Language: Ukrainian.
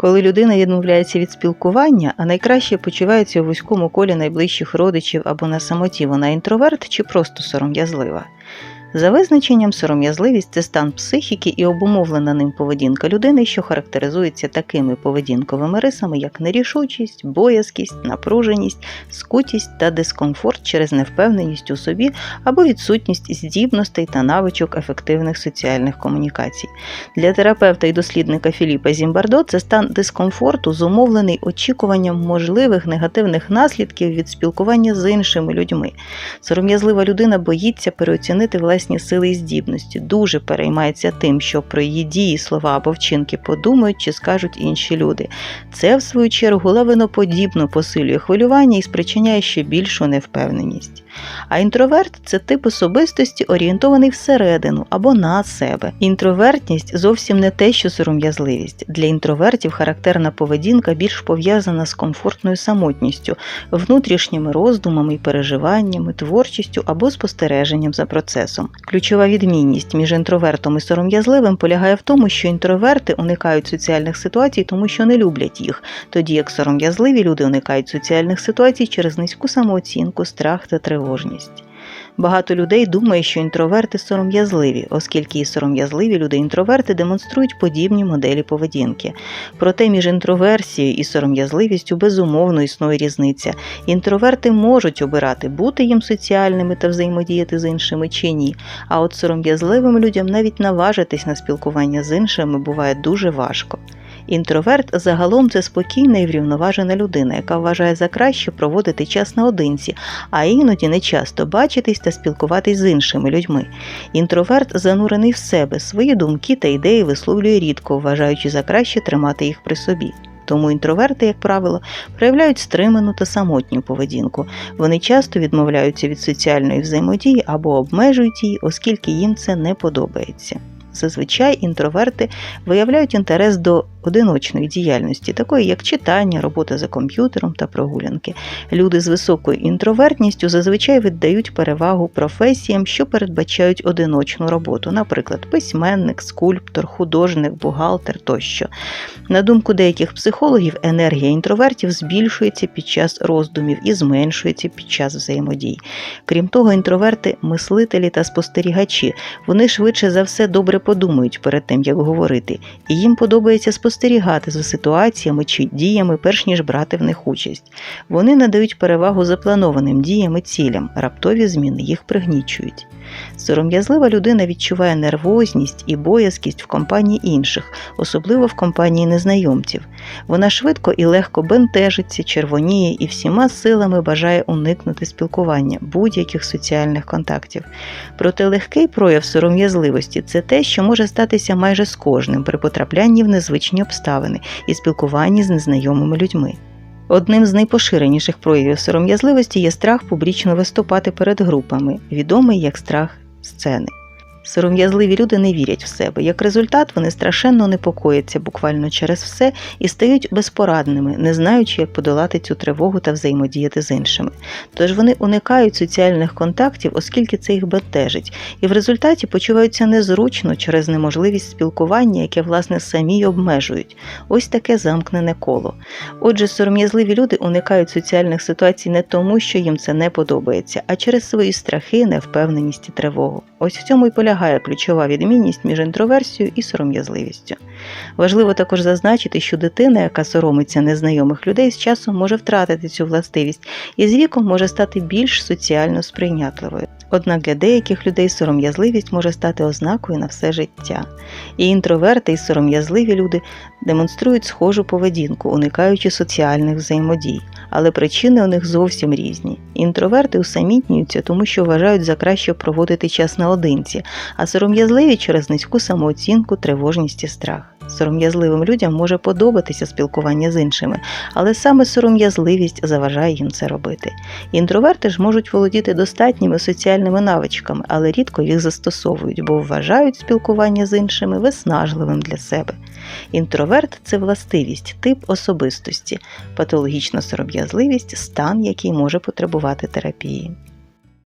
Коли людина відмовляється від спілкування, а найкраще почувається у вузькому колі найближчих родичів або на самоті, вона інтроверт чи просто сором'язлива. За визначенням, сором'язливість це стан психіки і обумовлена ним поведінка людини, що характеризується такими поведінковими рисами, як нерішучість, боязкість, напруженість, скутість та дискомфорт через невпевненість у собі або відсутність здібностей та навичок ефективних соціальних комунікацій. Для терапевта і дослідника Філіпа Зімбардо це стан дискомфорту, зумовлений очікуванням можливих негативних наслідків від спілкування з іншими людьми. Сором'язлива людина боїться переоцінити власні сили і здібності, дуже переймається тим, що про її дії, слова або вчинки подумають чи скажуть інші люди. Це, в свою чергу, лавиноподібно посилює хвилювання і спричиняє ще більшу невпевненість. А інтроверт це тип особистості, орієнтований всередину або на себе. Інтровертність зовсім не те, що сором'язливість. Для інтровертів характерна поведінка більш пов'язана з комфортною самотністю, внутрішніми роздумами і переживаннями, творчістю або спостереженням за процесом. Ключова відмінність між інтровертом і сором'язливим полягає в тому, що інтроверти уникають соціальних ситуацій, тому що не люблять їх, тоді як сором'язливі люди уникають соціальних ситуацій через низьку самооцінку, страх та тривожність. Багато людей думає, що інтроверти сором'язливі, оскільки і сором'язливі люди-інтроверти демонструють подібні моделі поведінки. Проте між інтроверсією і сором'язливістю безумовно існує різниця. Інтроверти можуть обирати бути їм соціальними та взаємодіяти з іншими чи ні. А от сором'язливим людям навіть наважитись на спілкування з іншими буває дуже важко. Інтроверт загалом це спокійна і врівноважена людина, яка вважає за краще проводити час наодинці, а іноді не часто бачитись та спілкуватись з іншими людьми. Інтроверт занурений в себе, свої думки та ідеї висловлює рідко, вважаючи за краще тримати їх при собі. Тому інтроверти, як правило, проявляють стриману та самотню поведінку. Вони часто відмовляються від соціальної взаємодії або обмежують її, оскільки їм це не подобається. Зазвичай інтроверти виявляють інтерес до одиночної діяльності, такої як читання, робота за комп'ютером та прогулянки. Люди з високою інтровертністю зазвичай віддають перевагу професіям, що передбачають одиночну роботу, наприклад, письменник, скульптор, художник, бухгалтер тощо. На думку деяких психологів, енергія інтровертів збільшується під час роздумів і зменшується під час взаємодій. Крім того, інтроверти мислителі та спостерігачі. Вони швидше за все добре подумають перед тим, як говорити, і їм подобається спостерігати за ситуаціями чи діями, перш ніж брати в них участь. Вони надають перевагу запланованим діям і цілям, раптові зміни їх пригнічують. Сором'язлива людина відчуває нервозність і боязкість в компанії інших, особливо в компанії незнайомців. Вона швидко і легко бентежиться, червоніє і всіма силами бажає уникнути спілкування будь-яких соціальних контактів. Проте легкий прояв сором'язливості це те, що може статися майже з кожним при потраплянні в незвичні обставини і спілкуванні з незнайомими людьми. Одним з найпоширеніших проявів сором'язливості є страх публічно виступати перед групами, відомий як страх сцени. Сором'язливі люди не вірять в себе. Як результат, вони страшенно непокояться буквально через все і стають безпорадними, не знаючи, як подолати цю тривогу та взаємодіяти з іншими. Тож вони уникають соціальних контактів, оскільки це їх бентежить, і в результаті почуваються незручно через неможливість спілкування, яке власне самі й обмежують. Ось таке замкнене коло. Отже, сором'язливі люди уникають соціальних ситуацій не тому, що їм це не подобається, а через свої страхи, невпевненість і тривогу. Ось в цьому і полягає ключова відмінність між інтроверсією і сором'язливістю. Важливо також зазначити, що дитина, яка соромиться незнайомих людей, з часом може втратити цю властивість і з віком може стати більш соціально сприйнятливою. Однак для деяких людей сором'язливість може стати ознакою на все життя. І інтроверти, і сором'язливі люди демонструють схожу поведінку, уникаючи соціальних взаємодій, але причини у них зовсім різні. Інтроверти усамітнюються, тому що вважають за краще проводити час наодинці, а сором'язливі через низьку самооцінку, тривожність і страх. Сором'язливим людям може подобатися спілкування з іншими, але саме сором'язливість заважає їм це робити. Інтроверти ж можуть володіти достатніми соціальними навичками, але рідко їх застосовують, бо вважають спілкування з іншими виснажливим для себе. Інтроверт це властивість, тип особистості, патологічна сором'язливість стан, який може потребувати терапії.